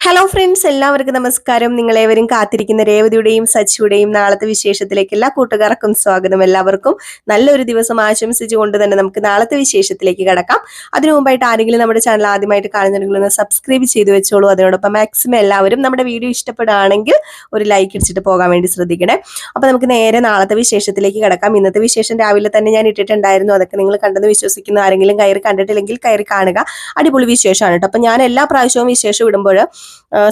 Hello friends എല്ലാവർക്കും നമസ്കാരം. നിങ്ങളേവരും കാത്തിരിക്കുന്ന രേവതിയുടെയും സച്ചിയുടെയും നാളത്തെ വിശേഷത്തിലേക്ക് എല്ലാ കൂട്ടുകാർക്കും സ്വാഗതം എല്ലാവർക്കും. നല്ലൊരു ദിവസം ആശംസിച്ചുകൊണ്ട് തന്നെ നമുക്ക് നാളത്തെ വിശേഷത്തിലേക്ക് കടക്കാം. അതിനു മുമ്പായിട്ട് ആരെങ്കിലും നമ്മുടെ ചാനൽ ആദ്യമായിട്ട് കാണുന്നുണ്ടെങ്കിൽ ഒന്ന് സബ്സ്ക്രൈബ് ചെയ്ത് വെച്ചോളൂ. അതിനോടൊപ്പം മാക്സിമം എല്ലാവരും നമ്മുടെ വീഡിയോ ഇഷ്ടപ്പെടുകയാണെങ്കിൽ ഒരു ലൈക്ക് ഇടിച്ചിട്ട് പോകാൻ വേണ്ടി ശ്രദ്ധിക്കണേ. അപ്പൊ നമുക്ക് നേരെ നാളത്തെ വിശേഷത്തിലേക്ക് കടക്കാം. ഇന്നത്തെ വിശേഷം രാവിലെ തന്നെ ഞാൻ ഇട്ടിട്ടുണ്ടായിരുന്നു. അതൊക്കെ നിങ്ങൾ കണ്ടെന്ന് വിശ്വസിക്കുന്ന ആരെങ്കിലും കയറി കണ്ടിട്ടില്ലെങ്കിൽ കയറി കാണുക. അടിപൊളി വിശേഷമാണ് കേട്ടോ. അപ്പൊ ഞാൻ എല്ലാ പ്രാവശ്യവും വിശേഷം ഇടുമ്പോൾ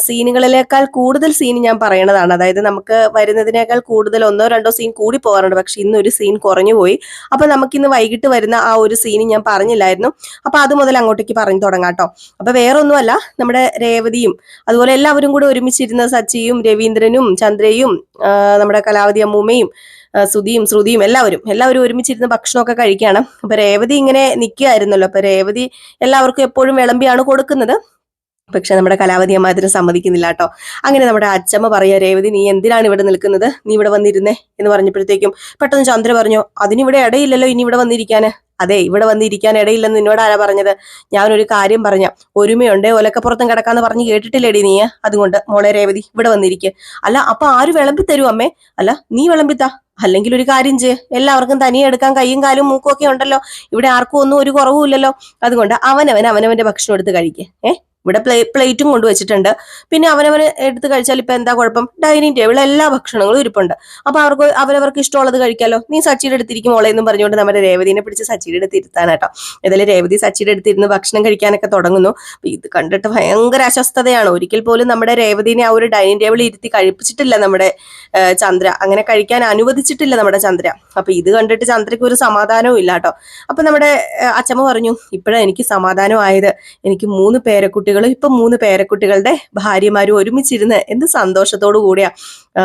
സീനുകളിലേക്കാൾ കൂടുതൽ സീൻ ഞാൻ പറയണതാണ്. അതായത് നമുക്ക് വരുന്നതിനേക്കാൾ കൂടുതൽ ഒന്നോ രണ്ടോ സീൻ കൂടി പോകാറുണ്ട്. പക്ഷെ ഇന്ന് ഒരു സീൻ കുറഞ്ഞു പോയി. അപ്പൊ നമുക്കിന്ന് വൈകിട്ട് വരുന്ന ആ ഒരു സീൻ ഞാൻ പറഞ്ഞില്ലായിരുന്നു. അപ്പൊ അത് മുതൽ അങ്ങോട്ടേക്ക് പറഞ്ഞു തുടങ്ങാം കേട്ടോ അപ്പൊ വേറെ ഒന്നുമല്ല നമ്മുടെ രേവതിയും അതുപോലെ എല്ലാവരും കൂടെ ഒരുമിച്ചിരുന്ന സച്ചിയും രവീന്ദ്രനും ചന്ദ്രയും നമ്മുടെ കലാവതി അമ്മൂമ്മയും സുധിയും ശ്രുതിയും എല്ലാവരും എല്ലാവരും ഒരുമിച്ചിരുന്ന് ഭക്ഷണമൊക്കെ കഴിക്കുകയാണ്. അപ്പൊ രേവതി ഇങ്ങനെ നിൽക്കുകയായിരുന്നല്ലോ. അപ്പൊ രേവതി എല്ലാവർക്കും എപ്പോഴും വിളമ്പിയാണ് കൊടുക്കുന്നത്. പക്ഷെ നമ്മുടെ കലാവതി അമ്മ അതിന് സമ്മതിക്കുന്നില്ല കേട്ടോ. അങ്ങനെ നമ്മുടെ അച്ചമ്മ പറയാ രേവതി നീ എന്തിനാണ് ഇവിടെ നിൽക്കുന്നത്? നീ ഇവിടെ വന്നിരുന്നേ എന്ന് പറഞ്ഞപ്പോഴത്തേക്കും പെട്ടെന്ന് ചന്ദ്ര പറഞ്ഞു അതിനിവിടെ ഇടയില്ലല്ലോ ഇനി ഇവിടെ വന്നിരിക്കാന്. അതെ ഇവിടെ വന്നിരിക്കാൻ ഇടയില്ലെന്ന് നിന്നോട് ആരാ പറഞ്ഞത്? ഞാനൊരു കാര്യം പറഞ്ഞ ഒരുമയുണ്ട് ഒലക്കപ്പുറത്തും കിടക്കാന്ന് പറഞ്ഞ് കേട്ടിട്ടില്ലേടി നീ അതുകൊണ്ട് മോളെ രേവതി ഇവിടെ വന്നിരിക്കുക അല്ല അപ്പൊ ആര് വിളമ്പി തരും അമ്മേ? അല്ല നീ വിളമ്പിത്താ അല്ലെങ്കിൽ ഒരു കാര്യം ചെയ്യ്. എല്ലാവർക്കും തനിയെ എടുക്കാൻ കൈയും കാലും മൂക്കും ഒക്കെ ഉണ്ടല്ലോ. ഇവിടെ ആർക്കും ഒന്നും ഒരു കുറവുമില്ലല്ലോ. അതുകൊണ്ട് അവനവൻ അവനവന്റെ ഭക്ഷണം എടുത്ത് കഴിക്കുക ഏ? ഇവിടെ പ്ലേ പ്ലേറ്റും കൊണ്ടുവച്ചിട്ടുണ്ട് പിന്നെ അവനവന് എടുത്ത് കഴിച്ചാൽ ഇപ്പൊ എന്താ കുഴപ്പം? ഡൈനിങ് ടേബിൾ എല്ലാ ഭക്ഷണങ്ങളും ഇരിപ്പുണ്ട്. അപ്പോൾ അവർക്ക് അവരവർക്ക് ഇഷ്ടമുള്ളത് കഴിക്കാലോ? നീ സച്ചിയുടെ അടുത്തിരിക്കും മോളെ എന്നും പറഞ്ഞുകൊണ്ട് നമ്മുടെ രേവതിനെ പിടിച്ച് സച്ചിയുടെ അടുത്ത് ഇരുത്താനാട്ടോ ഏതായാലും രേവതി സച്ചിയുടെ അടുത്തിരുന്ന് ഭക്ഷണം കഴിക്കാനൊക്കെ തുടങ്ങുന്നു. ഇത് കണ്ടിട്ട് ഭയങ്കര അസ്വസ്ഥതയാണ്. ഒരിക്കൽ പോലും നമ്മുടെ രേവതിനെ ആ ഒരു ഡൈനിങ് ടേബിൾ ഇരുത്തി കഴിപ്പിച്ചിട്ടില്ല നമ്മുടെ ചന്ദ്ര. അങ്ങനെ കഴിക്കാൻ അനുവദിച്ചിട്ടില്ല നമ്മുടെ ചന്ദ്ര. അപ്പോൾ ഇത് കണ്ടിട്ട് ചന്ദ്രയ്ക്ക് ഒരു സമാധാനവും ഇല്ല കേട്ടോ നമ്മുടെ അച്ഛമ്മ പറഞ്ഞു ഇപ്പോഴാണ് എനിക്ക് സമാധാനമായത്. എനിക്ക് മൂന്ന് പേരക്കുട്ടികളും ഇപ്പൊ മൂന്ന് പേരക്കുട്ടികളുടെ ഭാര്യമാരും ഒരുമിച്ചിരുന്ന് എന്ത് സന്തോഷത്തോടു കൂടിയാ.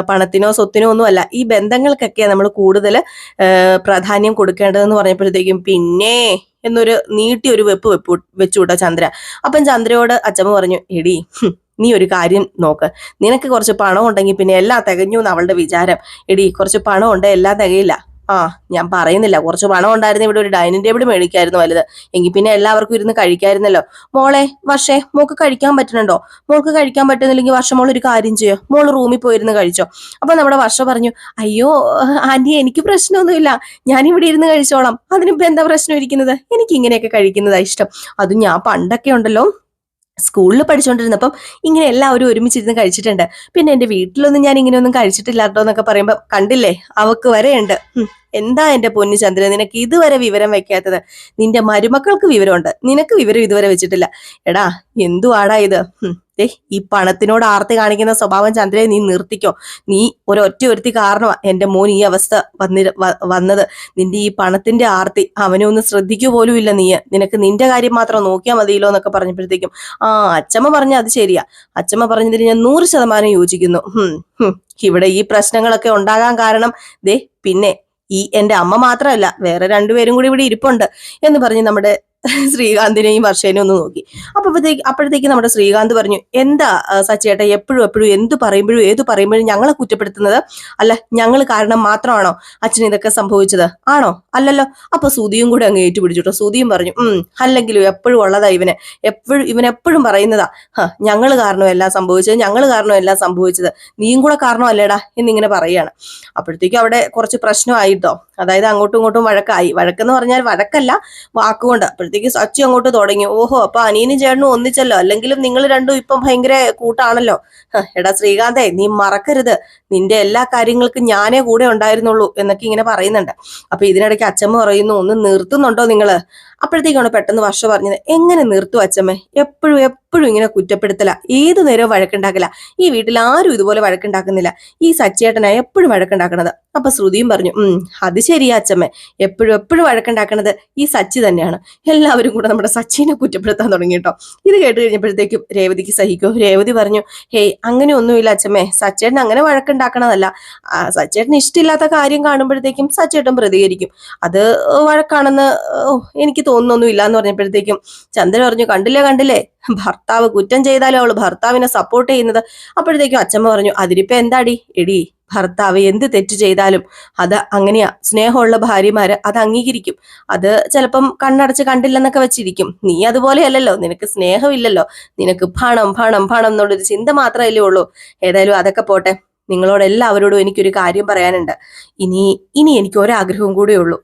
പണത്തിനോ സ്വത്തിനോ ഒന്നും അല്ല ഈ ബന്ധങ്ങൾക്കൊക്കെ നമ്മൾ കൂടുതൽ പ്രാധാന്യം കൊടുക്കേണ്ടതെന്ന് പറഞ്ഞപ്പോഴത്തേക്കും പിന്നെ എന്നൊരു നീട്ടി ഒരു വെപ്പ് വെപ്പ് വെച്ചു കേട്ടോ ചന്ദ്ര. അപ്പം ചന്ദ്രയോട് അച്ഛമ്മ പറഞ്ഞു എടി നീ ഒരു കാര്യം നോക്ക്. നിനക്ക് കുറച്ച് പണം ഉണ്ടെങ്കിൽ പിന്നെ എല്ലാം തികഞ്ഞു എന്ന് അവളുടെ വിചാരം. എടി കുറച്ച് പണം ഉണ്ട് എല്ലാം തികയില്ല. ആ ഞാൻ പറയുന്നില്ല. കുറച്ച് പണം ഉണ്ടായിരുന്നു ഇവിടെ ഒരു ഡൈനിങ് ടേബിൾ മേടിക്കായിരുന്നു വലുത്. എങ്കിൽ പിന്നെ എല്ലാവർക്കും ഇരുന്ന് കഴിക്കായിരുന്നല്ലോ. മോളെ വർഷേ മോൾക്ക് കഴിക്കാൻ പറ്റുന്നുണ്ടോ? മോൾക്ക് കഴിക്കാൻ പറ്റുന്നില്ലെങ്കിൽ വർഷം മോൾ ഒരു കാര്യം ചെയ്യോ? മോൾ റൂമിൽ പോയിരുന്ന് കഴിച്ചോ? അപ്പൊ നമ്മുടെ വർഷ പറഞ്ഞു അയ്യോ ആന്റി എനിക്ക് പ്രശ്നമൊന്നുമില്ല. ഞാൻ ഇവിടെ ഇരുന്ന് കഴിച്ചോളാം. അതിനിപ്പോ എന്താ പ്രശ്നം ഇരിക്കുന്നത്? എനിക്ക് ഇങ്ങനെയൊക്കെ കഴിക്കുന്നതാ ഇഷ്ടം. അതും ഞാൻ പണ്ടൊക്കെ ഉണ്ടല്ലോ. സ്കൂളിൽ പഠിച്ചുകൊണ്ടിരുന്നപ്പം ഇങ്ങനെ എല്ലാവരും ഒരുമിച്ചിരുന്ന് കഴിച്ചിട്ടുണ്ട്. പിന്നെ എന്റെ വീട്ടിലൊന്നും ഞാൻ ഇങ്ങനെയൊന്നും കഴിച്ചിട്ടില്ല കേട്ടോ എന്നൊക്കെ പറയുമ്പോൾ കണ്ടില്ലേ? അവക്ക് വരെയുണ്ട്. എന്താ എന്റെ പൊന്നു ചന്ദ്രൻ? നിനക്ക് ഇതുവരെ വിവരം വെക്കാത്തത് നിന്റെ മരുമക്കൾക്ക് വിവരമുണ്ട്. നിനക്ക് വിവരം ഇതുവരെ വെച്ചിട്ടില്ല. എടാ എന്തുവാടാ ഇത്? ദേ ഈ പണത്തിനോട് ആർത്തി കാണിക്കുന്ന സ്വഭാവം ചന്ദ്രയെ നീ നിർത്തിക്കോ. നീ ഒരൊറ്റ ഒരുത്തി കാരണമാ എന്റെ മോൻ ഈ അവസ്ഥ വന്നി വന്നത്. നിന്റെ ഈ പണത്തിന്റെ ആർത്തി അവനെ ഒന്ന് ശ്രദ്ധിക്കു പോലും ഇല്ല നീ. നിനക്ക് നിന്റെ കാര്യം മാത്രം നോക്കിയാൽ മതിയല്ലോ എന്നൊക്കെ പറഞ്ഞപ്പോഴത്തേക്കും ആ അച്ചമ്മ പറഞ്ഞ അത് ശരിയാ. അച്ചമ്മ പറഞ്ഞതിൽ ഞാൻ നൂറ് ശതമാനം യോജിക്കുന്നു. ഇവിടെ ഈ പ്രശ്നങ്ങളൊക്കെ ഉണ്ടാകാൻ കാരണം ദേ പിന്നെ ഈ എന്റെ അമ്മ മാത്രമല്ല വേറെ രണ്ടുപേരും കൂടി ഇവിടെ ഇരിപ്പുണ്ട് എന്ന് പറഞ്ഞ് നമ്മുടെ ശ്രീകാന്തിനെയും വർഷേനെയും ഒന്ന് നോക്കി. അപ്പോഴത്തേക്ക് അപ്പോഴത്തേക്ക് നമ്മുടെ ശ്രീകാന്ത് പറഞ്ഞു എന്താ സച്ചേട്ടാ എപ്പോഴും എപ്പോഴും എന്ത് പറയുമ്പോഴും ഏത് പറയുമ്പോഴും ഞങ്ങളെ കുറ്റപ്പെടുത്തുന്നത്? അല്ല ഞങ്ങൾ കാരണം മാത്രമാണോ അച്ഛൻ ഇതൊക്കെ സംഭവിച്ചത്? ആണോ? അല്ലല്ലോ. അപ്പൊ സുതിയും കൂടെ അങ്ങ് ഏറ്റുപിടിച്ചിട്ടോ സുതിയും പറഞ്ഞു ഉം അല്ലെങ്കിലും എപ്പോഴും ഉള്ളതാ ഇവന്. എപ്പോഴും ഇവൻ എപ്പോഴും പറയുന്നതാ. ഞങ്ങൾ കാരണം എല്ലാം സംഭവിച്ചത് ഞങ്ങൾ കാരണം എല്ലാം സംഭവിച്ചത്. നീയും കൂടെ കാരണമല്ലേടാ? എന്നിങ്ങനെ പറയാണ്. അപ്പോഴത്തേക്കും അവിടെ കുറച്ച് പ്രശ്നമായിട്ടോ? അതായത് അങ്ങോട്ടും ഇങ്ങോട്ടും വഴക്കായി. വഴക്കെന്ന് പറഞ്ഞാൽ വഴക്കല്ല വാക്കുകൊണ്ട്. അപ്പോഴത്തേക്ക് സച്ചു അങ്ങോട്ട് തുടങ്ങി. ഓഹോ അപ്പൊ അനിയനും ചേട്ടനും ഒന്നിച്ചല്ലോ? അല്ലെങ്കിലും നിങ്ങൾ രണ്ടും ഇപ്പം ഭയങ്കര കൂട്ടാണല്ലോ? എടാ ശ്രീകാന്തേ നീ മറക്കരുത്. നിന്റെ എല്ലാ കാര്യങ്ങൾക്കും ഞാനേ കൂടെ ഉണ്ടായിരുന്നുള്ളൂ എന്നൊക്കെ ഇങ്ങനെ പറയുന്നുണ്ട്. അപ്പൊ ഇതിനിടയ്ക്ക് അച്ഛമ്മ പറയുന്നു ഒന്ന് നിർത്തുന്നുണ്ടോ നിങ്ങൾ? അപ്പോഴത്തേക്കാണ് പെട്ടെന്ന് വർഷ പറഞ്ഞത് എങ്ങനെ നിർത്തു അച്ഛമ്മേ? എപ്പോഴും എപ്പോഴും ഇങ്ങനെ കുറ്റപ്പെടുത്തല. ഏതു നേരവും വഴക്കുണ്ടാക്കില്ല ഈ വീട്ടിൽ ആരും ഇതുപോലെ വഴക്കുണ്ടാക്കുന്നില്ല. ഈ സച്ചേട്ടനാണ് എപ്പോഴും വഴക്കുണ്ടാക്കണത്. അപ്പൊ ശ്രുതിയും പറഞ്ഞു ഉം അത് ശരിയാ അച്ഛമ്മേ. എപ്പോഴും എപ്പോഴും വഴക്കുണ്ടാക്കണത് ഈ സച്ചി തന്നെയാണ്. എല്ലാവരും കൂടെ നമ്മുടെ സച്ചിനെ കുറ്റപ്പെടുത്താൻ തുടങ്ങി കേട്ടോ ഇത് കേട്ട് കഴിഞ്ഞപ്പോഴത്തേക്കും രേവതിക്ക് സഹിക്കും. രേവതി പറഞ്ഞു ഹേയ് അങ്ങനെ ഒന്നുമില്ല അച്ഛമ്മേ. സച്ചേട്ടൻ അങ്ങനെ വഴക്കുണ്ടാക്കണതല്ല. സച്ചേട്ടന് ഇഷ്ടമില്ലാത്ത കാര്യം കാണുമ്പോഴത്തേക്കും സച്ചേട്ടൻ പ്രതികരിക്കും. അത് വഴക്കാണെന്ന് ഓ എനിക്ക് തോന്നുന്നൊന്നുമില്ല എന്ന് പറഞ്ഞപ്പോഴത്തേക്കും ചന്ദ്രൻ പറഞ്ഞു കണ്ടില്ലേ കണ്ടില്ലേ? ഭർത്താവ് കുറ്റം ചെയ്താലും അവൾ ഭർത്താവിനെ സപ്പോർട്ട് ചെയ്യുന്നത്. അപ്പോഴത്തേക്കും അച്ഛമ്മ പറഞ്ഞു അതിരിപ്പം എന്താടി? എടി ഭർത്താവ് എന്ത് തെറ്റ് ചെയ്താലും അത് അങ്ങനെയാ. സ്നേഹമുള്ള ഭാര്യമാര് അത് അംഗീകരിക്കും. അത് ചിലപ്പം കണ്ണടച്ച് കണ്ടില്ലെന്നൊക്കെ വെച്ചിരിക്കും. നീ അതുപോലെയല്ലല്ലോ. നിനക്ക് സ്നേഹമില്ലല്ലോ. നിനക്ക് പണം പണം പണം എന്നുള്ളൊരു ചിന്ത മാത്രമല്ലേ ഉള്ളൂ. ഏതായാലും അതൊക്കെ പോട്ടെ. നിങ്ങളോട് എല്ലാവരോടും എനിക്കൊരു കാര്യം പറയാനുണ്ട്. ഇനി ഇനി എനിക്ക് ഒരാഗ്രഹവും കൂടെ ഉള്ളൂ.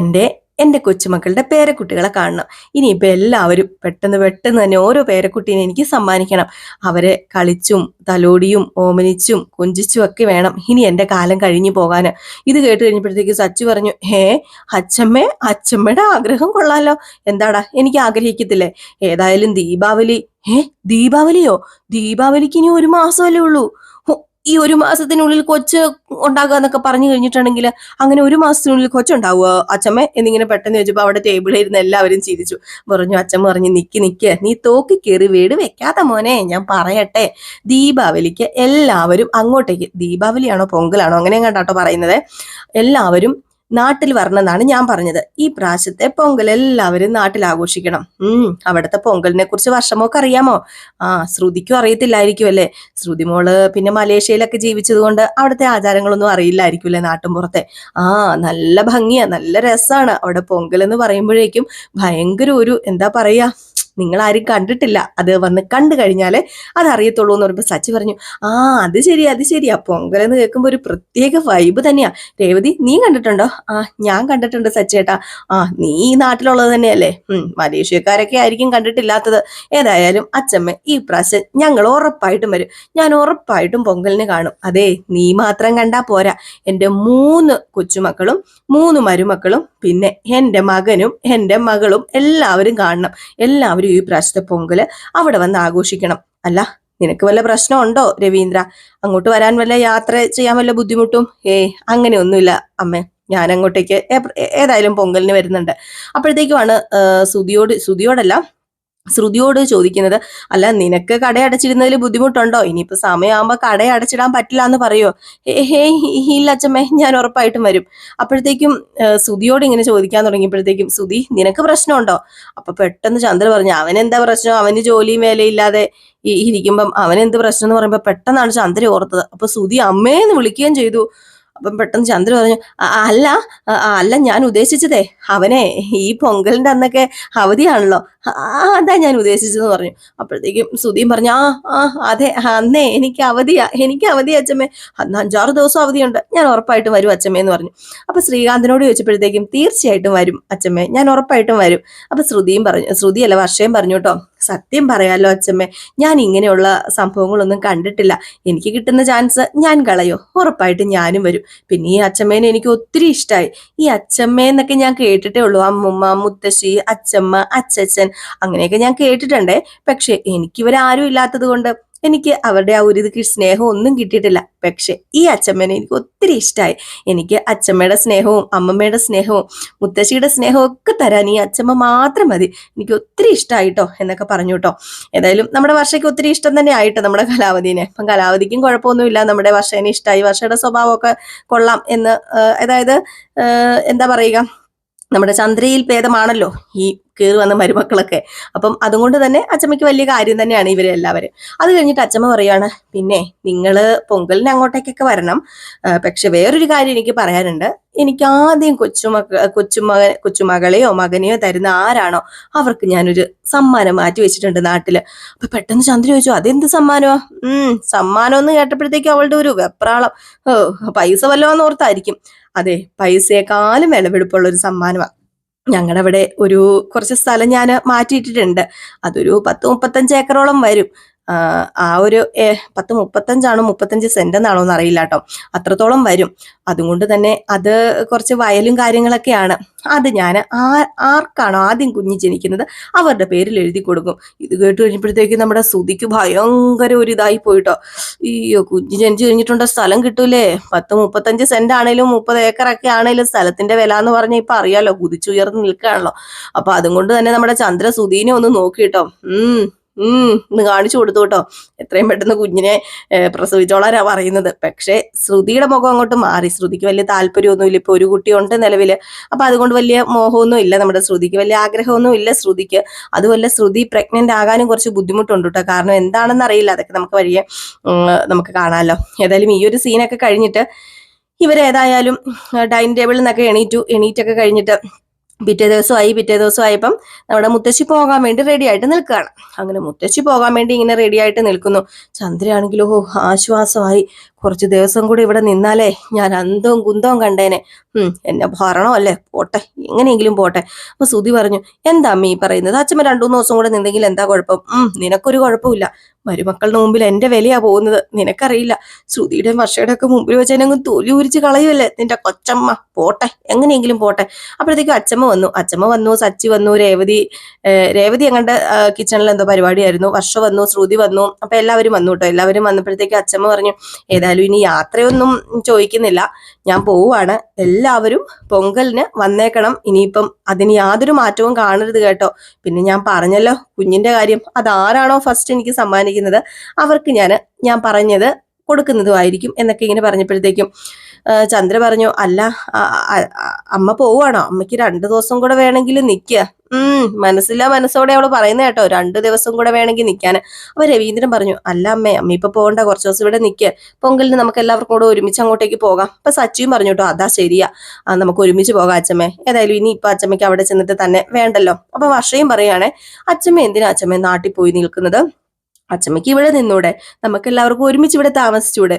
എന്റെ എന്റെ കൊച്ചുമക്കളുടെ പേരക്കുട്ടികളെ കാണണം. ഇനിയിപ്പോൾ എല്ലാവരും പെട്ടെന്ന് പെട്ടെന്ന് തന്നെ ഓരോ പേരക്കുട്ടീനെ എനിക്ക് സമ്മാനിക്കണം. അവരെ കളിച്ചും തലോടിയും ഓമനിച്ചും കൊഞ്ചിച്ചും ഒക്കെ വേണം ഇനി എന്റെ കാലം കഴിഞ്ഞു പോകാൻ ഇത് കേട്ട് കഴിഞ്ഞപ്പോഴത്തേക്ക് സച്ചു പറഞ്ഞു ഹേ അച്ഛമ്മേ അച്ഛമ്മയുടെ ആഗ്രഹം കൊള്ളാലോ. എന്താടാ എനിക്ക് ആഗ്രഹിക്കത്തില്ലേ? ഏതായാലും ദീപാവലി ഏ ദീപാവലിയോ? ദീപാവലിക്ക് ഇനി ഒരു മാസമല്ലേ ഉള്ളൂ. ഈ ഒരു മാസത്തിനുള്ളിൽ കൊച്ച് ഉണ്ടാകുക എന്നൊക്കെ പറഞ്ഞു കഴിഞ്ഞിട്ടുണ്ടെങ്കിൽ അങ്ങനെ ഒരു മാസത്തിനുള്ളിൽ കൊച്ചുണ്ടാവുക. അച്ഛമ്മ എന്നിങ്ങനെ പെട്ടെന്ന് ചോദിച്ചപ്പോൾ അവിടെ ടേബിളിൽ ഇരുന്ന് എല്ലാവരും ചിരിച്ചു. പറഞ്ഞു അച്ഛമ്മ പറഞ്ഞു നിക്ക് നിക്ക്. നീ തോക്കി കയറി വീട് വെക്കാത്ത മോനെ ഞാൻ പറയട്ടെ. ദീപാവലിക്ക് എല്ലാവരും അങ്ങോട്ടേക്ക്. ദീപാവലിയാണോ പൊങ്കലാണോ അങ്ങനെ കണ്ടാട്ടോ പറയുന്നത്. എല്ലാവരും നാട്ടിൽ വരണമെന്നാണ് ഞാൻ പറഞ്ഞത്. ഈ പ്രാവശ്യത്തെ പൊങ്കൽ എല്ലാവരും നാട്ടിൽ ആഘോഷിക്കണം. ഉം അവിടുത്തെ പൊങ്കലിനെ കുറിച്ച് വർഷമൊക്കെ അറിയാമോ? ആ ശ്രുതിക്കും അറിയത്തില്ലായിരിക്കും അല്ലേ? ശ്രുതി മോൾ പിന്നെ മലേഷ്യയിലൊക്കെ ജീവിച്ചതുകൊണ്ട് അവിടുത്തെ ആചാരങ്ങളൊന്നും അറിയില്ലായിരിക്കും അല്ലേ നാട്ടിൻപുറത്തെ ആ നല്ല ഭംഗിയാ നല്ല രസമാണ് അവിടെ പൊങ്കൽ എന്ന് പറയുമ്പോഴേക്കും ഭയങ്കര ഒരു എന്താ പറയാ നിങ്ങൾ ആരും കണ്ടിട്ടില്ല. അത് വന്ന് കണ്ടു കഴിഞ്ഞാലേ അത് അറിയത്തുള്ളൂ എന്ന് പറയുമ്പോൾ സച്ചി പറഞ്ഞു. ആ അത് ശരി അത് ശരി. പൊങ്കൽ എന്ന് കേൾക്കുമ്പോൾ ഒരു പ്രത്യേക വൈബ് തന്നെയാ. രേവതി നീ കണ്ടിട്ടുണ്ടോ? ആ ഞാൻ കണ്ടിട്ടുണ്ട് സച്ചേട്ടാ ആ നീ ഈ നാട്ടിലുള്ളത് തന്നെയല്ലേ? മലേഷ്യക്കാരൊക്കെ ആയിരിക്കും കണ്ടിട്ടില്ലാത്തത്. ഏതായാലും അച്ഛമ്മ ഈ പ്രാവശ്യം ഞങ്ങൾ ഉറപ്പായിട്ടും വരും. ഞാൻ ഉറപ്പായിട്ടും പൊങ്കലിന് കാണും. അതെ നീ മാത്രം കണ്ടാ പോരാ. എന്റെ മൂന്ന് കൊച്ചുമക്കളും മൂന്ന് മരുമക്കളും പിന്നെ എന്റെ മകനും എന്റെ മകളും എല്ലാവരും കാണണം. എല്ലാവരും ഈ പ്രാവശ്യത്തെ പൊങ്കൽ അവിടെ വന്ന് ആഘോഷിക്കണം. അല്ല നിനക്ക് വല്ല പ്രശ്നമുണ്ടോ രവീന്ദ്ര? അങ്ങോട്ട് വരാൻ വല്ല യാത്ര ചെയ്യാൻ വല്ല ബുദ്ധിമുട്ടും? ഏ അങ്ങനെയൊന്നുമില്ല അമ്മേ. ഞാൻ അങ്ങോട്ടേക്ക് ഏതായാലും പൊങ്കലിന് വരുന്നുണ്ട്. അപ്പോഴത്തേക്കുമാണ് സുതിയോട് സുതിയോടല്ല ശ്രുതിയോട് ചോദിക്കുന്നത് അല്ല നിനക്ക് കട അടച്ചിരുന്നതിൽ ബുദ്ധിമുട്ടുണ്ടോ? ഇനിയിപ്പോ സമയമാകുമ്പോ കട അടച്ചിടാൻ പറ്റില്ല എന്ന് പറയോ? ഹേ ഇല്ല അച്ഛമ്മേ ഞാൻ ഉറപ്പായിട്ടും വരും. അപ്പോഴത്തേക്കും ശ്രുതിയോട് ഇങ്ങനെ ചോദിക്കാൻ തുടങ്ങിയപ്പോഴത്തേക്കും ശ്രുതി നിനക്ക് പ്രശ്നമുണ്ടോ? അപ്പൊ പെട്ടെന്ന് ചന്ദ്ര പറഞ്ഞു അവൻ എന്താ പ്രശ്നം? അവന് ജോലിയും വേലയില്ലാതെ ഇരിക്കുമ്പം അവൻ എന്ത് പ്രശ്നം? എന്ന് പറയുമ്പോ പെട്ടെന്നാണ് ചന്ദ്ര ഓർത്തത്. അപ്പൊ ശ്രുതി അമ്മേന്ന് വിളിക്കുകയും ചെയ്തു. അപ്പം പെട്ടെന്ന് ചന്ദ്ര പറഞ്ഞു അല്ല അല്ല ഞാൻ ഉദ്ദേശിച്ചതേ അവനെ ഈ പൊങ്കലിന്റെ അന്നൊക്കെ അവധിയാണല്ലോ അതാ ഞാൻ ഉദ്ദേശിച്ചതെന്ന് പറഞ്ഞു. അപ്പോഴത്തേക്കും സുധീം പറഞ്ഞു ആ ആ അതെ അന്നേ എനിക്ക് അവധിയാ എനിക്ക് അവധി അച്ഛമ്മേ അന്ന് അഞ്ചാറ് ദിവസം അവധിയുണ്ട് ഞാൻ ഉറപ്പായിട്ടും വരും അച്ഛമ്മേ എന്ന് പറഞ്ഞു. അപ്പം ശ്രീകാന്തിനോട് ചോദിച്ചപ്പോഴത്തേക്കും തീർച്ചയായിട്ടും വരും അച്ഛമ്മേ ഞാൻ ഉറപ്പായിട്ടും വരും. അപ്പം ശ്രുതിയും പറഞ്ഞു ശ്രുതിയല്ല വർഷയും പറഞ്ഞു കേട്ടോ സത്യം പറയാലോ അച്ഛമ്മേ ഞാൻ ഇങ്ങനെയുള്ള സംഭവങ്ങളൊന്നും കണ്ടിട്ടില്ല. എനിക്ക് കിട്ടുന്ന ചാൻസ് ഞാൻ കളയോ. ഉറപ്പായിട്ട് ഞാനും വരും. പിന്നെ ഈ അച്ഛമ്മേനെ എനിക്ക് ഒത്തിരി ഇഷ്ടമായി ഈ അച്ഛമ്മേന്നൊക്കെ ഞാൻ കേട്ടിട്ടേ ഉള്ളൂ. അമ്മുമ്മ മുത്തശ്ശി അച്ഛമ്മ അച്ഛൻ അങ്ങനെയൊക്കെ ഞാൻ കേട്ടിട്ടുണ്ടേ. പക്ഷെ എനിക്കിവരാരും ഇല്ലാത്തത് കൊണ്ട് എനിക്ക് അവരുടെ ആ ഒരു ഇത് സ്നേഹം ഒന്നും കിട്ടിയിട്ടില്ല. പക്ഷെ ഈ അച്ഛമ്മേനെ എനിക്ക് ഒത്തിരി ഇഷ്ടമായി എനിക്ക് അച്ഛമ്മയുടെ സ്നേഹവും അമ്മമ്മയുടെ സ്നേഹവും മുത്തശ്ശിയുടെ സ്നേഹവും ഒക്കെ തരാൻ ഈ അച്ഛമ്മ മാത്രം മതി. എനിക്ക് ഒത്തിരി ഇഷ്ടമായിട്ടോ എന്നൊക്കെ പറഞ്ഞു കേട്ടോ. ഏതായാലും നമ്മുടെ വർഷയ്ക്ക് ഒത്തിരി ഇഷ്ടം തന്നെ ആയിട്ടോ നമ്മുടെ കലാവതിനെ. അപ്പം കലാവതിക്കും കുഴപ്പമൊന്നുമില്ല. നമ്മുടെ വർഷേനെ ഇഷ്ടമായി വർഷയുടെ സ്വഭാവമൊക്കെ കൊള്ളാം എന്ന് അതായത് എന്താ പറയുക? നമ്മുടെ ചന്ദ്രയിൽ ഭേദമാണല്ലോ ഈ കയറി വന്ന മരുമക്കളൊക്കെ. അപ്പം അതുകൊണ്ട് തന്നെ അച്ചമ്മയ്ക്ക് വലിയ കാര്യം തന്നെയാണ് ഇവരെ എല്ലാവരും. അത് കഴിഞ്ഞിട്ട് അച്ചമ്മ പറയാണ് പിന്നെ നിങ്ങൾ പൊങ്കലിന് അങ്ങോട്ടേക്കൊക്കെ വരണം. പക്ഷെ വേറൊരു കാര്യം എനിക്ക് പറയാനുണ്ട്. എനിക്ക് ആദ്യം കൊച്ചുമക്ക കൊച്ചുമക കൊച്ചുമകളെയോ മകനെയോ തരുന്ന ആരാണോ അവർക്ക് ഞാനൊരു സമ്മാനം മാറ്റി വെച്ചിട്ടുണ്ട് നാട്ടിൽ. അപ്പൊ പെട്ടെന്ന് ചന്ദ്ര ചോദിച്ചു അതെന്ത് സമ്മാനമാ? ഉം സമ്മാനം എന്ന് കേട്ടപ്പോഴത്തേക്ക് അവളുടെ ഒരു വെപ്രാളം. പൈസ വല്ലോന്ന് ഓർത്തായിരിക്കും. അതെ പൈസയെക്കാളും വിലപിടിപ്പുള്ള ഒരു സമ്മാനമാണ് ഞങ്ങളുടെ അവിടെ ഒരു കുറച്ച് സ്ഥലം ഞാൻ മാറ്റിയിട്ടിട്ടുണ്ട്. അതൊരു പത്ത് മുപ്പത്തഞ്ച് ഏക്കറോളം വരും. ആ, ഒരു പത്ത് മുപ്പത്തഞ്ചാണോ മുപ്പത്തഞ്ച് സെന്റ് എന്നാണോ എന്ന് അറിയില്ല കേട്ടോ. അത്രത്തോളം വരും. അതുകൊണ്ട് തന്നെ അത് കുറച്ച് വയലും കാര്യങ്ങളൊക്കെയാണ്. അത് ഞാൻ ആ ആർക്കാണോ ആദ്യം കുഞ്ഞ് ജനിക്കുന്നത് അവരുടെ പേരിൽ എഴുതി കൊടുക്കും. ഇത് കേട്ട് കഴിഞ്ഞപ്പോഴത്തേക്ക് നമ്മുടെ സുതിക്ക് ഭയങ്കര ഒരു ഇതായി പോയിട്ടോ അയ്യോ കുഞ്ഞ് ജനിച്ചു കഴിഞ്ഞിട്ടുണ്ടോ? സ്ഥലം കിട്ടൂലേ? പത്ത് മുപ്പത്തഞ്ച് സെന്റ് ആണേലും മുപ്പത് ഏക്കറൊക്കെ ആണേലും സ്ഥലത്തിന്റെ വില എന്ന് പറഞ്ഞാൽ ഇപ്പൊ അറിയാലോ കുതിച്ചുയർന്ന് നിൽക്കുകയാണല്ലോ. അപ്പൊ അതുകൊണ്ട് തന്നെ നമ്മുടെ ചന്ദ്ര സുധീനെ ഒന്ന് നോക്കിട്ടോ ഉം. ഉം ഇന്ന് കാണിച്ചു കൊടുത്തു കേട്ടോ. എത്രയും പെട്ടെന്ന് കുഞ്ഞിനെ പ്രസവിച്ചോളാനാ പറയുന്നത്. പക്ഷേ ശ്രുതിയുടെ മുഖം അങ്ങോട്ട് മാറി. ശ്രുതിക്ക് വലിയ താല്പര്യമൊന്നുമില്ല. ഇപ്പൊ ഒരു കുട്ടിയുണ്ട് നിലവിൽ. അപ്പൊ അതുകൊണ്ട് വലിയ മോഹമൊന്നും ഇല്ല നമ്മുടെ ശ്രുതിക്ക്. വലിയ ആഗ്രഹമൊന്നും ഇല്ല ശ്രുതിക്ക്. അതുമല്ല ശ്രുതി പ്രഗ്നന്റ് ആകാനും കുറച്ച് ബുദ്ധിമുട്ടുണ്ട് കേട്ടോ. കാരണം എന്താണെന്ന് അറിയില്ല. അതൊക്കെ നമുക്ക് വഴിയെ നമുക്ക് കാണാമല്ലോ ഏതായാലും ഈ ഒരു സീനൊക്കെ കഴിഞ്ഞിട്ട് ഇവരേതായാലും ഡൈനിങ് ടേബിളിൽ നിന്നൊക്കെ എണീറ്റു. എണീറ്റൊക്കെ കഴിഞ്ഞിട്ട് പിറ്റേ ദിവസമായി പിറ്റേ ദിവസമായപ്പം നമ്മുടെ മുത്തശ്ശി പോകാൻ വേണ്ടി റെഡി ആയിട്ട് നിൽക്കുകയാണ്. അങ്ങനെ മുത്തശ്ശി പോകാൻ വേണ്ടി ഇങ്ങനെ റെഡി ആയിട്ട് നിൽക്കുന്നു. ചന്ദ്രയാണെങ്കിലോ ആശ്വാസമായി. കുറച്ച് ദിവസം കൂടി ഇവിടെ നിന്നാലേ ഞാൻ അന്തവും കുന്തവും കണ്ടേനെ. ഉം എന്നെ അല്ലേ? പോട്ടെ എങ്ങനെയെങ്കിലും പോട്ടെ. അപ്പൊ സുതി പറഞ്ഞു എന്താ അമ്മ ഈ പറയുന്നത്? അച്ഛമ്മ രണ്ടു മൂന്ന് ദിവസം കൂടെ നിന്നെങ്കിൽ എന്താ കുഴപ്പം? ഉം നിനക്കൊരു കുഴപ്പമില്ല മരുമക്കളുടെ മുമ്പിൽ എന്റെ വിലയാ പോകുന്നത്. നിനക്കറിയില്ല ശ്രുതിയുടെയും വർഷയുടെ ഒക്കെ മുമ്പിൽ വെച്ച് എന്നെ തൊലി ഉരിച്ച് കളയുമല്ലേ നിന്റെ കൊച്ചമ്മ പോട്ടെ എങ്ങനെയെങ്കിലും പോട്ടെ. അപ്പോഴത്തേക്കും അച്ചമ്മ വന്നു. അച്ചമ്മ വന്നു സച്ചി വന്നു രേവതി രേവതി അങ്ങണ്ട് കിച്ചണിൽ എന്തോ പരിപാടിയായിരുന്നു. വർഷ വന്നു ശ്രുതി വന്നു. അപ്പൊ എല്ലാവരും വന്നു കേട്ടോ. എല്ലാവരും വന്നപ്പോഴത്തേക്ക് അച്ചമ്മ പറഞ്ഞു ഏതായാലും ഇനി യാത്രയൊന്നും ചോദിക്കുന്നില്ല. ഞാൻ പോവുകയാണ് എല്ലാവരും പൊങ്കലിന് വന്നേക്കണം. ഇനിയിപ്പം അതിന് യാതൊരു മാറ്റവും കാണരുത് കേട്ടോ. പിന്നെ ഞാൻ പറഞ്ഞല്ലോ കുഞ്ഞിന്റെ കാര്യം. അതാരാണോ ഫസ്റ്റ് എനിക്ക് സമ്മാനിക്കുന്നത്? അവർക്ക് ഞാൻ ഞാൻ പറഞ്ഞത് കൊടുക്കുന്നതുമായിരിക്കും എന്നൊക്കെ ഇങ്ങനെ പറഞ്ഞപ്പോഴത്തേക്കും ചന്ദ്ര പറഞ്ഞു അല്ല അമ്മ പോവാണോ അമ്മയ്ക്ക് രണ്ടു ദിവസം കൂടെ വേണമെങ്കിൽ നിൽക്കുക ഉം മനസ്സില്ല മനസ്സോടെ അവൾ പറയുന്ന കേട്ടോ രണ്ടു ദിവസം കൂടെ വേണമെങ്കിൽ നിൽക്കാൻ അപ്പൊ രവീന്ദ്രൻ പറഞ്ഞു അല്ല അമ്മേ അമ്മ ഇപ്പൊ പോകണ്ട കുറച്ച് ദിവസം ഇവിടെ നിൽക്കുക പൊങ്കലിന് നമുക്ക് എല്ലാവർക്കും കൂടെ ഒരുമിച്ച് അങ്ങോട്ടേക്ക് പോകാം. അപ്പൊ സച്ചിയും പറഞ്ഞു കേട്ടോ അതാ ശരിയാ. നമുക്ക് ഒരുമിച്ച് പോകാം അച്ഛമ്മേ ഏതായാലും ഇനി ഇപ്പൊ അച്ഛമ്മയ്ക്ക് അവിടെ ചെന്നിട്ട് തന്നെ വേണ്ടല്ലോ. അപ്പൊ വർഷയും പറയുകയാണെ അച്ഛമ്മ എന്തിനാ അച്ഛമ്മ നാട്ടിൽ പോയി നിൽക്കുന്നത്? അച്ഛമ്മയ്ക്ക് ഇവിടെ നിന്നൂടെ. നമുക്ക് എല്ലാവർക്കും ഒരുമിച്ച് ഇവിടെ താമസിച്ചൂടെ.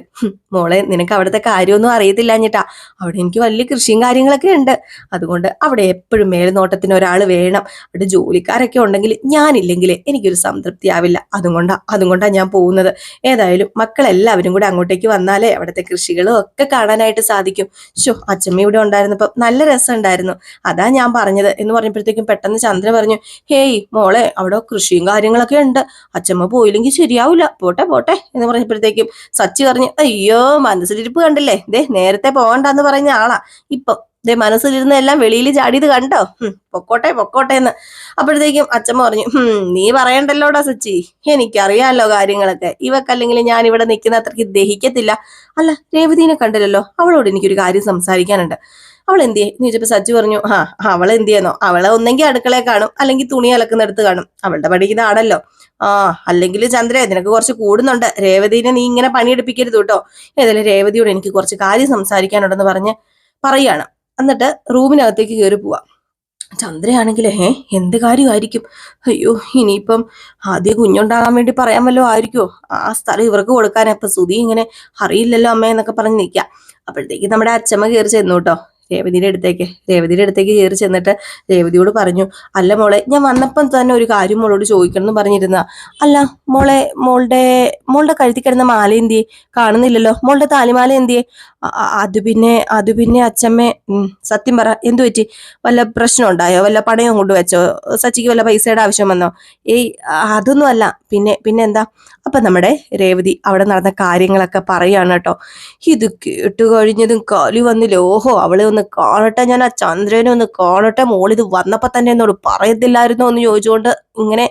മോളെ നിനക്ക് അവിടുത്തെ കാര്യമൊന്നും അറിയത്തില്ല അറിയത്തില്ലാഞ്ഞിട്ടാ. അവിടെ എനിക്ക് വലിയ കൃഷിയും കാര്യങ്ങളൊക്കെ ഉണ്ട്. അതുകൊണ്ട് അവിടെ എപ്പോഴും മേൽനോട്ടത്തിന് ഒരാൾ വേണം. അവിടെ ജോലിക്കാരൊക്കെ ഉണ്ടെങ്കിൽ ഞാനില്ലെങ്കിൽ എനിക്കൊരു സംതൃപ്തി ആവില്ല. അതുകൊണ്ടാ അതുകൊണ്ടാണ് ഞാൻ പോകുന്നത്. ഏതായാലും മക്കളെല്ലാവരും കൂടെ അങ്ങോട്ടേക്ക് വന്നാലേ അവിടുത്തെ കൃഷികളും ഒക്കെ കാണാനായിട്ട് സാധിക്കും. ഷോ അച്ചമ്മ ഇവിടെ ഉണ്ടായിരുന്നപ്പോൾ നല്ല രസം ഉണ്ടായിരുന്നു അതാ ഞാൻ പറഞ്ഞത് എന്ന് പറഞ്ഞപ്പോഴത്തേക്കും പെട്ടെന്ന് ചന്ദ്ര പറഞ്ഞു ഹേയ് മോളെ അവിടെ കൃഷിയും കാര്യങ്ങളൊക്കെ ഉണ്ട്. അച്ചമ്മ അച്ഛമ്മ പോയില്ലെങ്കിൽ ശരിയാവില്ല പോട്ടെ പോട്ടെ എന്ന് പറഞ്ഞപ്പോഴത്തേക്കും സച്ചി പറഞ്ഞു അയ്യോ മനസ്സിലിരിപ്പ് കണ്ടില്ലേ? ദേ നേരത്തെ പോകണ്ടെന്ന് പറഞ്ഞ ആളാ. ഇപ്പം ദേ മനസ്സിലിരുന്ന എല്ലാം വെളിയിൽ ചാടിയത് കണ്ടോ? പൊക്കോട്ടെ പൊക്കോട്ടെ എന്ന്. അപ്പോഴത്തേക്കും അച്ഛമ്മ പറഞ്ഞു നീ പറയണ്ടല്ലോടാ സച്ചി? എനിക്കറിയാലോ കാര്യങ്ങളൊക്കെ. ഇവക്കല്ലെങ്കിൽ ഞാൻ ഇവിടെ നിൽക്കുന്ന അത്രയ്ക്ക് ദഹിക്കത്തില്ല. അല്ല രേവതിനെ കണ്ടില്ലല്ലോ? അവളോട് എനിക്കൊരു കാര്യം സംസാരിക്കാനുണ്ട്. അവൾ എന്തിയെ? എന്ന് ചോദിച്ചപ്പോ സച്ചി പറഞ്ഞു ആ അവൾ എന്തിയെന്നോ? അവളെ ഒന്നെങ്കിൽ അടുക്കളയെ കാണും അല്ലെങ്കിൽ തുണി അലക്കുന്നിടത്ത് കാണും. അവളുടെ പഠിക്കുന്ന ആടല്ലോ ആ അല്ലെങ്കിൽ ചന്ദ്ര നിനക്ക് കുറച്ച് കൂടുന്നുണ്ട്. രേവതിനെ നീ ഇങ്ങനെ പണിയെടുപ്പിക്കരുത് കേട്ടോ. ഏതായാലും രേവതിയോട് എനിക്ക് കുറച്ച് കാര്യം സംസാരിക്കാനുണ്ടെന്ന് പറഞ്ഞ് പറയാണ്. എന്നിട്ട് റൂമിനകത്തേക്ക് കയറി പോവാ. ചന്ദ്രയാണെങ്കിൽ എന്ത് കാര്യമായിരിക്കും? അയ്യോ ഇനിയിപ്പം ആദ്യം കുഞ്ഞുണ്ടാകാൻ വേണ്ടി പറയാൻ വല്ലോ ആയിരിക്കുമോ ആ സ്ഥലം ഇവർക്ക് കൊടുക്കാൻ ഇപ്പൊ സുധി ഇങ്ങനെ അറിയില്ലല്ലോ അമ്മ എന്നൊക്കെ പറഞ്ഞ് നിൽക്കാം അപ്പോഴത്തേക്ക് നമ്മുടെ അച്ഛമ്മ കയറി ചെന്നു കേട്ടോ. രേവതിയുടെ അടുത്തേക്ക്. രേവതിയുടെ അടുത്തേക്ക് കയറി ചെന്നിട്ട് രേവതിയോട് പറഞ്ഞു അല്ല മോളെ ഞാൻ വന്നപ്പം തന്നെ ഒരു കാര്യം മോളോട് ചോദിക്കണം എന്ന് പറഞ്ഞിരുന്ന അല്ല മോളെ മോളുടെ മോളുടെ കഴുത്തി കിടന്ന മാല എന്തിയെ? കാണുന്നില്ലല്ലോ. മോളുടെ താലിമാല എന്തിയെ? അത് പിന്നെ അത് പിന്നെ അച്ഛമ്മ സത്യം പറ എന്തു പറ്റി? വല്ല പ്രശ്നം ഉണ്ടായോ വല്ല പണയം കൊണ്ടുവച്ചോ? സച്ചിക്ക് വല്ല പൈസയുടെ ആവശ്യം വന്നോ? ഏയ് അതൊന്നും അല്ല. പിന്നെ പിന്നെ എന്താ? അപ്പൊ നമ്മുടെ രേവതി അവിടെ നടന്ന കാര്യങ്ങളൊക്കെ പറയാണ് കേട്ടോ. ഇത് കേട്ട് കഴിഞ്ഞതും കലി വന്നില്ല? ഓഹോ അവളെ ഒന്ന് കാണട്ടെ. ഞാൻ ആ ചന്ദ്രനെ ഒന്ന് കാണട്ടെ. മോളിത് വന്നപ്പോ തന്നെ എന്നോട് പറയത്തില്ലായിരുന്നോ എന്ന് ചോദിച്ചുകൊണ്ട് ഇങ്ങനെ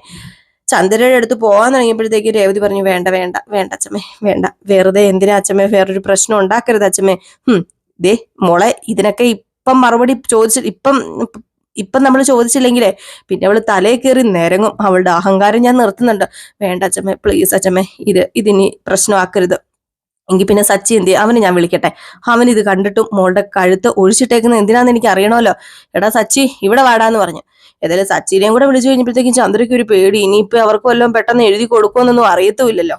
ചന്ദ്രയുടെ അടുത്ത് പോകാൻ തുടങ്ങിയപ്പോഴത്തേക്ക് രേവതി പറഞ്ഞു വേണ്ട വേണ്ട വേണ്ട അച്ഛമ്മേ വേണ്ട. വെറുതെ എന്തിനാ അച്ഛമ്മേ വേറൊരു പ്രശ്നം ഉണ്ടാക്കരുത് അച്ഛമ്മേ. ഹും ദേ മോളെ ഇതിനൊക്കെ ഇപ്പം മറുപടി ചോദിച്ചു ഇപ്പം ഇപ്പം നമ്മൾ ചോദിച്ചില്ലെങ്കിലേ പിന്നെ അവൾ തലയിൽ കയറി നിരങ്ങും അവളുടെ അഹങ്കാരം ഞാൻ നിർത്തുന്നുണ്ട്. വേണ്ട അച്ഛമ്മേ പ്ലീസ് അച്ഛമ്മേ ഇത് ഇതിനി പ്രശ്നമാക്കരുത്. എങ്കിൽ പിന്നെ സച്ചി എന്ത് അവനെ ഞാൻ വിളിക്കട്ടെ. അവൻ ഇത് കണ്ടിട്ടും മോളുടെ കഴുത്ത് ഒഴിച്ചിട്ടേക്കുന്നത് എന്തിനാന്ന് എനിക്ക് അറിയണമല്ലോ എടാ സച്ചി ഇവിടെ വാടാന്ന് പറഞ്ഞു. ഏതായാലും സച്ചിനെയും കൂടെ വിളിച്ചു കഴിഞ്ഞപ്പോഴത്തേക്കും ചന്ദ്രയ്ക്ക് ഒരു പേടി. ഇനിയിപ്പോ അവർക്ക് വല്ലതും പെട്ടെന്ന് എഴുതി കൊടുക്കുമെന്നൊന്നും അറിയത്തുമില്ലല്ലോ.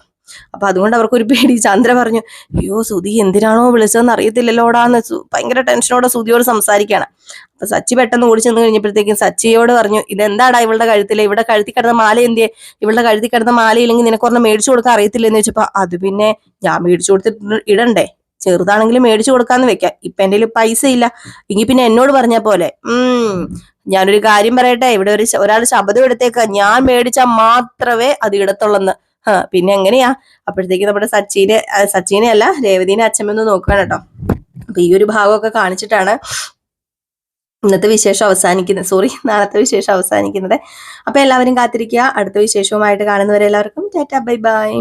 അപ്പൊ അതുകൊണ്ട് അവർക്കൊരു പേടി. ചന്ദ്ര പറഞ്ഞു അയ്യോ സുധി എന്തിനാണോ വിളിച്ചതെന്ന് അറിയത്തില്ലല്ലോടാന്ന് ഭയങ്കര ടെൻഷനോടെ സുധിയോട് സംസാരിക്കാണ്. അപ്പൊ സച്ചി പെട്ടെന്ന് ഓടി ചെന്ന് കഴിഞ്ഞപ്പോഴത്തേക്കും സച്ചിയോട് പറഞ്ഞു ഇതെന്താടാ ഇവളുടെ കഴുത്തിലെ? ഇവിടെ കഴുത്തി കിടന്ന മാല എന്തിയെ? ഇവളുടെ കഴുത്തി കിടന്ന മാലയില്ലെങ്കിൽ നിനക്ക് നിനക്കൊരെണ്ണം മേടിച്ചു കൊടുക്കാൻ അറിയത്തില്ലെന്ന് ചോദിച്ചപ്പോ അത് പിന്നെ ഞാൻ മേടിച്ചു കൊടുത്തിട്ട് ഇടണ്ടേ? ചെറുതാണെങ്കിലും മേടിച്ചു കൊടുക്കാന്ന് വെക്കാം. ഇപ്പൊ എന്റെ പൈസ ഇല്ല എങ്കിൽ പിന്നെ എന്നോട് പറഞ്ഞ പോലെ. ഉം ഞാനൊരു കാര്യം പറയട്ടെ. ഇവിടെ ഒരു ഒരാൾ ശബ്ദം എടുത്തേക്ക. ഞാൻ മേടിച്ചാൽ മാത്രമേ അത് ഇടത്തുള്ളെന്ന്. പിന്നെ എങ്ങനെയാ? അപ്പോഴത്തേക്ക് നമ്മുടെ സച്ചിനെ സച്ചിനെ അല്ല രേവതിനെ അച്ഛമെന്ന് നോക്കുകയാണ് കേട്ടോ. അപ്പൊ ഈ ഒരു ഭാഗമൊക്കെ കാണിച്ചിട്ടാണ് ഇന്നത്തെ വിശേഷം അവസാനിക്കുന്നത്. സോറി നാളത്തെ വിശേഷം അവസാനിക്കുന്നത്. അപ്പൊ എല്ലാവരും കാത്തിരിക്കുക. അടുത്ത വിശേഷവുമായിട്ട് കാണുന്നവരെ എല്ലാവർക്കും ടാറ്റ ബൈ ബൈ.